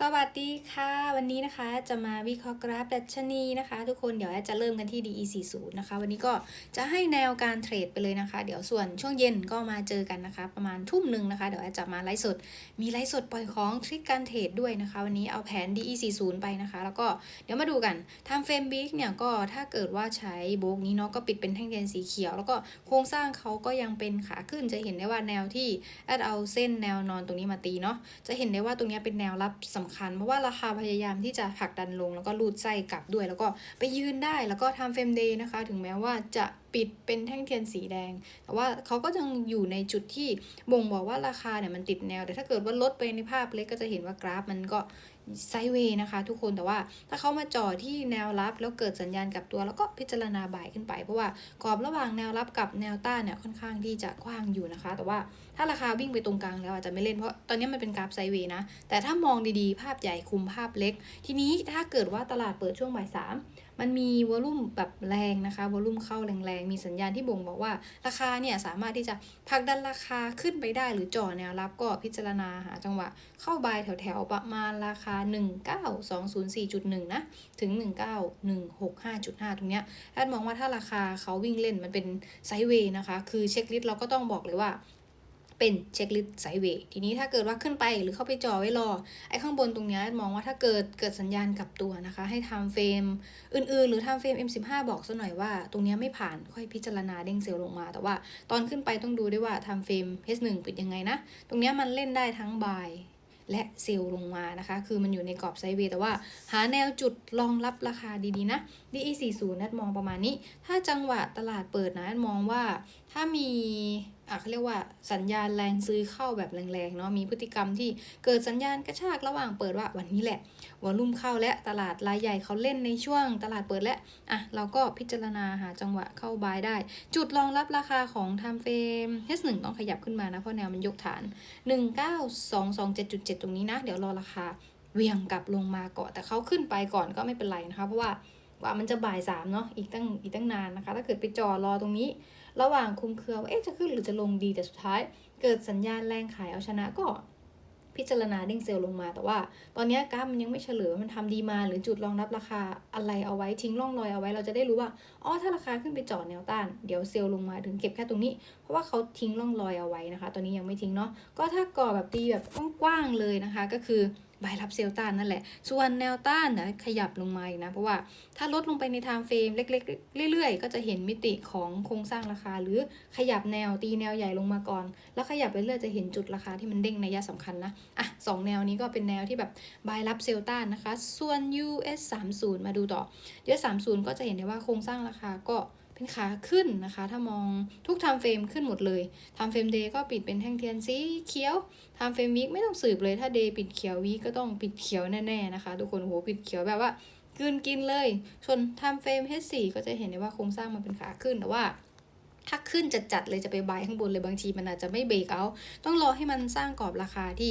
สวัสดีค่ะ วันนี้นะคะจะมาวิเคราะห์กราฟดัชนีนะคะ ทุกคนเดี๋ยวจะเริ่มกันที่ DE40 นะคะ วันนี้ก็จะให้แนวการเทรดไปเลยนะคะ เดี๋ยวส่วนช่วงเย็นก็มาเจอกันนะคะ ประมาณทุ่มหนึ่งนะคะ เดี๋ยวจะมาไลฟ์สด มีไลฟ์สดปล่อยของทริคการเทรดด้วยนะคะ วันนี้เอาแผน DE40 ไปนะคะ แล้วก็เดี๋ยวมาดูกันทำเฟรมบิ๊กเนี่ยก็ถ้าเกิดว่าใช้โบกนี้เนาะก็ปิดเป็นแท่งแกนสีเขียว แล้วก็โครงสร้างเขาก็ยังเป็นขาขึ้นจะเห็นได้ว่าแนวที่แอดเอาเส้นแนวนอนตรงนี้มาตีเนาะจะเห็นได้ว่าตรงนี้เป็นแนวรับสำคัญ เพราะว่าราคาพยายามที่จะผลักดันลง แล้วก็รูดไส้กลับด้วย แล้วก็ไปยืนได้แล้วก็ทำเฟรมเดย์นะคะ ถึงแม้ว่าจะ ปิดเป็นแท่งเทียนสีแดง แต่ว่าเขาก็ยังอยู่ในจุดที่บ่งบอกว่าราคาเนี่ยมันติดแนว แต่ถ้าเกิดว่าลดไปในภาพเล็กก็จะเห็นว่ากราฟมันก็ไซเวย์นะคะทุกคนแต่ว่าถ้าเขามาจ่อที่แนวรับแล้วเกิดสัญญาณกับตัวแล้วก็พิจารณาบ่ายขึ้นไป เพราะว่ากรอบระหว่างแนวรับกับแนวต้านเนี่ยค่อนข้างที่จะกว้างอยู่นะคะ แต่ว่าถ้าราคาวิ่งไปตรงกลางแล้วอาจจะไม่เล่นเพราะตอนนี้มันเป็นกราฟไซเวย์นะแต่ถ้ามองดีๆ ภาพใหญ่คุมภาพเล็ก ทีนี้ถ้าเกิดว่าตลาดเปิดช่วงบ่ายสาม มันมีวอลุ่มแบบแรงนะคะวอลุ่มเข้าแรงๆ มีสัญญาณที่บ่งบอกว่าราคาเนี่ยสามารถที่จะผลักดันราคาขึ้นไปได้หรือจ่อแนวรับก็พิจารณาหาจังหวะเข้าบายแถวๆ ประมาณราคา 19204.1 นะ ถึง 19165.5 ตรงเนี้ยแอดมองว่าถ้าราคาเขาวิ่งเล่นมันเป็นไซด์เวย์นะคะ คือเช็คลิสต์เราก็ต้องบอกเลยว่า เป็นเช็คลิสต์ไซด์เวย์ทีนี้ถ้าเกิดว่าขึ้นไปหรือเข้าไปจ่อไว้รอ ไอ้ข้างบนตรงเนี้ยมองว่าถ้าเกิดเกิดสัญญาณกลับตัวนะคะ ให้ทำเฟรมอื่นๆ หรือทำเฟรม M15 บอกซะหน่อยว่า ตรงเนี้ยไม่ผ่านค่อยพิจารณาเด้งเซลล์ลงมา แต่ว่าตอนขึ้นไปต้องดูด้วยว่าทำเฟรม H1 ปิดยังไงนะ ตรงเนี้ยมันเล่นได้ทั้งบายและเซลล์ลงมานะคะ คือมันอยู่ในกรอบไซเวย์แต่ว่าหาแนวจุดรองรับราคาดีๆนะ DE40 นัดมองประมาณนี้ ถ้าจังหวะตลาดเปิดนะนัดมองว่า ถ้ามีอะเขาเรียกว่าสัญญาณแรงซื้อเข้าแบบแรงๆเนาะมีพฤติกรรมที่เกิดสัญญาณกระชากระหว่างเปิดว่าวันนี้แหละวอลุ่มเข้าและตลาดรายใหญ่เขาเล่นในช่วงตลาดเปิดและอะเราก็พิจารณาหาจังหวะเข้าบายได้ จุดรองรับราคาของไทม์เฟรม H1 ต้องขยับขึ้นมานะ เพราะแนวมันยกฐาน 19227.7 ตรงนี้นะ เดี๋ยวรอราคาเวียงกลับลงมาก่อนแต่เขาขึ้นไปก่อนก็ไม่เป็นไรนะคะเพราะว่า กว่ามันจะบ่ายสามเนาะอีกตั้งอีกตั้งนานนะคะ ถ้าเกิดไปจอรอตรงนี้ ระหว่างคุมเครือว่าเอ๊ะจะขึ้นหรือจะลงดีแต่สุดท้าย เกิดสัญญาณแรงขายเอาชนะก็พิจารณาเด้งเซลล์ลงมา แต่ว่าตอนนี้กราฟมันยังไม่เฉลยมันทำดีมา หรือจุดรองรับราคาอะไรเอาไว้ทิ้งร่องรอยเอาไว้เราจะได้รู้ว่าอ๋อถ้าราคาขึ้นไปจอดแนวต้านเดี๋ยวเซลล์ลงมาถึงเก็บแค่ตรงนี้ เพราะว่าเขาทิ้งร่องรอยเอาไว้นะคะ ตอนนี้ยังไม่ทิ้งเนาะก็ถ้าก่อแบบตีแบบกว้างๆเลยนะคะ ก็คือ บายรับเซลต้านนั่นแหละ ส่วนแนวต้านนะขยับลงมาอีกนะ เพราะว่าถ้าลดลงไปในไทม์เฟรมเล็กๆ เรื่อยๆ ก็จะเห็นมิติของโครงสร้างราคา หรือขยับแนวตีแนวใหญ่ลงมาก่อน แล้วขยับไปเรื่อยจะเห็นจุดราคาที่มันเด้งในยะสำคัญนะ อะสองแนวนี้ก็เป็นแนวที่แบบบายรับเซลต้านนะคะ ส่วน US 3 0มาดูต่อ US 3 0ก็จะเห็นได้ว่าโครงสร้างราคาก็ เป็นขาขึ้นนะคะ ถ้ามองทุกไทม์เฟรมขึ้นหมดเลยไทม์เฟรมเดย์ก็ปิดเป็นแท่งเทียนสีเขียวไทม์เฟรมวีคไม่ต้องสืบเลยถ้าเดย์ปิดเขียววีคก็ต้องปิดเขียวแน่ๆนะคะ ทุกคนโหปิดเขียวแบบว่ากืนกินเลยส่วนไทม์เฟรม H4 ก็จะเห็นได้ว่าโครงสร้างมันเป็นขาขึ้นแต่ว่าถ้าขึ้นจัดๆเลยจะไปบายข้างบนเลยบางทีมันอาจจะไม่เบรกเอา ต้องรอให้มันสร้างกรอบราคาที่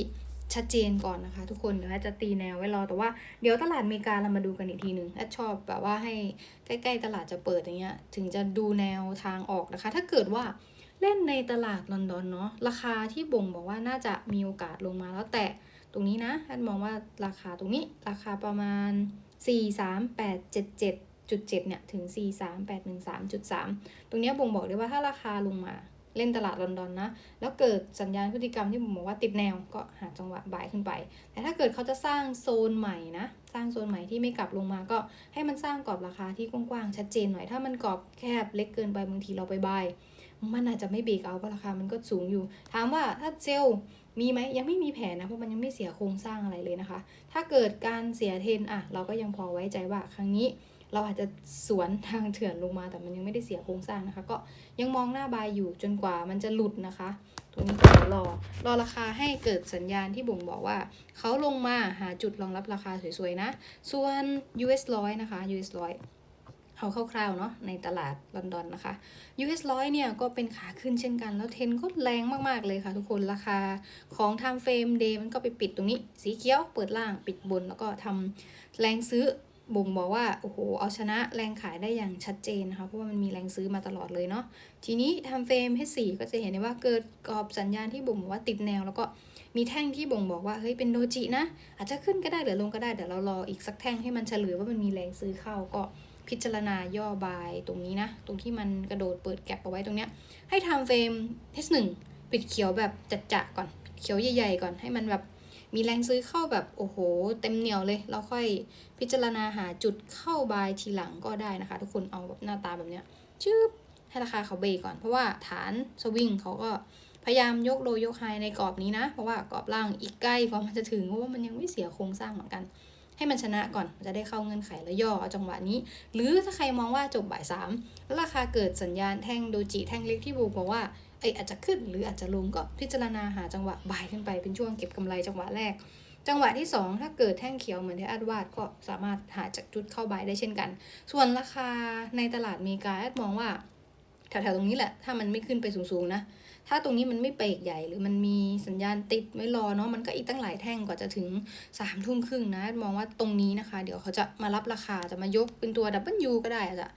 ชัดเจนก่อนนะคะ ทุกคนเดี๋ยวจะตีแนวไว้รอแต่ว่าเดี๋ยวตลาดอเมริกาเรามาดูกันอีกทีหนึ่งแอดชอบแบบว่าให้ใกล้ๆตลาดจะเปิดอย่างเงี้ยถึงจะดูแนวทางออกนะคะ ถ้าเกิดว่าเล่นในตลาดลอนดอนเนาะราคาที่บ่งบอกว่าน่าจะมีโอกาสลงมาแล้วแต่ตรงนี้นะแอดมองว่าราคาตรงนี้ราคาประมาณ 4.3877.7เนี่ยถึง 4.3813.3 ตรงนี้บ่งบอกได้ว่าถ้าราคาลงมา เล่นตลาดลอนดอนนะ แล้วเกิดสัญญาณพฤติกรรมที่ผมบอกว่าติดแนวก็หาจังหวะบ่ายขึ้นไป แต่ถ้าเกิดเขาจะสร้างโซนใหม่นะ สร้างโซนใหม่ที่ไม่กลับลงมาก็ให้มันสร้างกรอบราคาที่กว้างๆชัดเจนหน่อย ถ้ามันกรอบแคบเล็กเกินไปบางทีเราไปบายมันอาจจะไม่เบรกเอาเพราะราคามันก็สูงอยู่ ถามว่าถ้าเซลมีไหมยังไม่มีแผนนะเพราะมันยังไม่เสียโครงสร้างอะไรเลยนะคะ ถ้าเกิดการเสียเทนอะเราก็ยังพอไว้ใจว่าครั้งนี้ เราอาจจะสวนทางเถื่อนลงมาแต่มันยังไม่ได้เสียโครงสร้างนะคะ ก็ยังมองหน้าบายอยู่จนกว่ามันจะหลุดนะคะ ตรงนี้ก็รอรอราคาให้เกิดสัญญาณที่บ่งบอกว่าเขาลงมาหาจุดรองรับราคาสวยๆนะ ส่วน US ร้อยนะคะ US ร้อยเอาคร่าวๆเนาะในตลาดลอนดอนนะคะ US ร้อยเนี่ยก็เป็นขาขึ้นเช่นกัน แล้วเทนก็แรงมากๆเลยค่ะทุกคนราคาของ time frame day มันก็ไปปิดตรงนี้ สีเขียวเปิดล่างปิดบน แล้วก็ทำแรงซื้อ บ่งบอกว่าโอ้โหเอาชนะแรงขายได้อย่างชัดเจนนะคะเพราะว่ามันมีแรงซื้อมาตลอดเลยเนาะทีนี้ทำเฟรมให้4ก็จะเห็นได้ว่าเกิดกรอบสัญญาณที่บ่งบอกว่าติดแนว แล้วก็มีแท่งที่บ่งบอกว่าเฮ้ยเป็นโดจินะ อาจจะขึ้นก็ได้หรือลงก็ได้เดี๋ยวเรารออีกสักแท่งให้มันเฉลยว่ามันมีแรงซื้อเข้าก็พิจารณาย่อบายตรงนี้นะ ตรงที่มันกระโดดเปิดแก็บเอาไว้ตรงเนี้ยให้ทำเฟรม H1 ปิดเขียวแบบจัดจะก่อนเขียวใหญ่ๆก่อนให้มันแบบ มีแรงซื้อเข้าแบบโอ้โห เต็มเหนียวเลยแล้วค่อยพิจารณาหาจุดเข้าบายทีหลังก็ได้นะคะ ทุกคนเอาแบบหน้าตาแบบเนี้ยชืบให้ราคาเขาเบรกก่อน เพราะว่าฐานสวิงเขาก็พยายามยกโลยกไฮในกรอบนี้นะ เพราะว่ากรอบล่างอีกใกล้กว่ามันจะถึงเพราะว่ามันยังไม่เสียโครงสร้างเหมือนกัน ให้มันชนะก่อนมันจะได้เข้าเงื่อนไขแล้วย่อเอาจังหวะนี้ หรือถ้าใครมองว่าจบบ่ายสามแล้วราคาเกิดสัญญาณแท่งโดจิแท่งเล็กที่บูบอกว่า อยอาจจะขึ้นหรืออาจจะลงก็พิจารณาหาจังหวะบ่ายขึ้นไปเป็นช่วงเก็บกำไรจังหวะแรก จังหวะที่ 2 ถ้าเกิดแท่งเขียวเหมือนที่แอดวาดก็สามารถหาจากจุดเข้าบายได้เช่นกัน ส่วนราคาในตลาดเมริกาแอดมองว่าแถวๆตรงนี้แหละ ถ้ามันไม่ขึ้นไปสูงๆนะ ถ้าตรงนี้มันไม่เปรกใหญ่หรือมันมีสัญญาณติดไม่รอเนาะ มันก็อีกตั้งหลายแท่งกว่าจะถึงสามทุ่มครึ่งนะ มองว่าตรงนี้นะคะ เดี๋ยวเขาจะมารับราคา จะมายกเป็นตัว W ก็ได้อาจจะ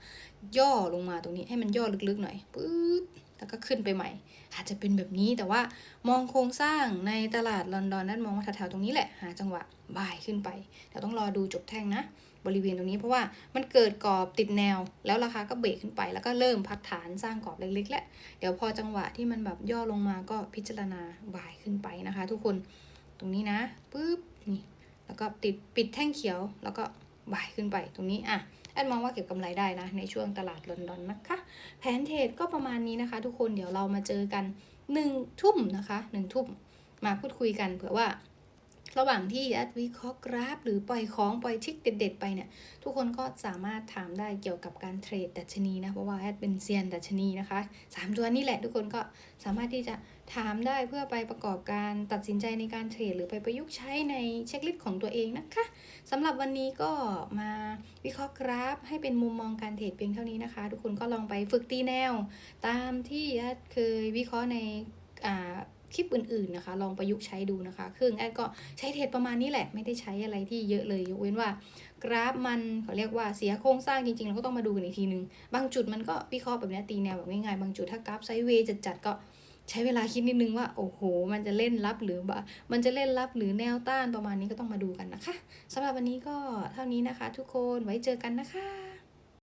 ย่อลงมาตรงนี้ให้มันย่อลึกๆหน่อย ปึ๊บ แล้วก็ขึ้นไปใหม่ อาจจะเป็นแบบนี้แต่ว่ามองโครงสร้างในตลาดลอนดอนนั้นมองว่าแถวๆตรงนี้แหละหาจังหวะบ่ายขึ้นไป แต่ต้องรอดูจบแท่งนะ บริเวณตรงนี้เพราะว่ามันเกิดกรอบติดแนว แล้วราคาก็เบรกขึ้นไป แล้วก็เริ่มพักฐานสร้างกรอบเล็กๆแล้วเดี๋ยวพอจังหวะที่มันแบบย่อลงมาก็พิจารณาบ่ายขึ้นไปนะคะ ทุกคนตรงนี้นะปึ๊บนี่แล้วก็ติดปิดแท่งเขียวแล้วก็บ่ายขึ้นไปตรงนี้อะ แอดมองว่าเก็บกำไรได้นะ ในช่วงตลาดลอนดอนนะคะ แผนเทรดก็ประมาณนี้นะคะ ทุกคนเดี๋ยวเรามาเจอกันหนึ่งทุ่มนะคะหนึ่งทุ่มมาพูดคุยกันเผื่อว่า ระหว่างที่แอดวิเคราะห์กราฟ หรือปล่อยของปล่อยทิกเด็ด ๆ ไปเนี่ย ทุกคนก็สามารถถามได้เกี่ยวกับการเทรดดัชนีนะ เพราะว่าแอดเป็นเซียนดัชนีนะคะสามตัวนี้แหละทุกคนก็สามารถที่จะถามได้เพื่อไปประกอบการตัดสินใจในการเทรด หรือไปประยุกต์ใช้ในเช็คลิสต์ของตัวเองนะคะสำหรับวันนี้ก็มาวิเคราะห์กราฟ ให้เป็นมุมมองการเทรดเพียงเท่านี้นะคะ ทุกคนก็ลองไปฝึกตีแนว ตามที่แอดเคยวิเคราะห์ในอ่า คลิปอื่นๆนะคะ ลองประยุกต์ใช้ดูนะคะเครื่องแอดก็ใช้เทรดประมาณนี้แหละไม่ได้ใช้อะไรที่เยอะเลยยกเว้นว่า กราฟมันเขาเรียกว่าเสียโครงสร้างจริงๆ เราก็ต้องมาดูกันอีกทีนึง บางจุดมันก็วิเคราะห์แบบนี้ตีแนวแบบง่ายๆบางจุดถ้ากราฟไซด์เวย์จัดๆก็ใช้เวลาคิดนิดนึงว่าโอ้โห มันจะเล่นรับหรือบ่ามันจะเล่นรับหรือแนวต้านประมาณนี้ก็ต้องมาดูกันนะคะสำหรับวันนี้ก็เท่านี้นะคะ ทุกคนไว้เจอกันนะคะ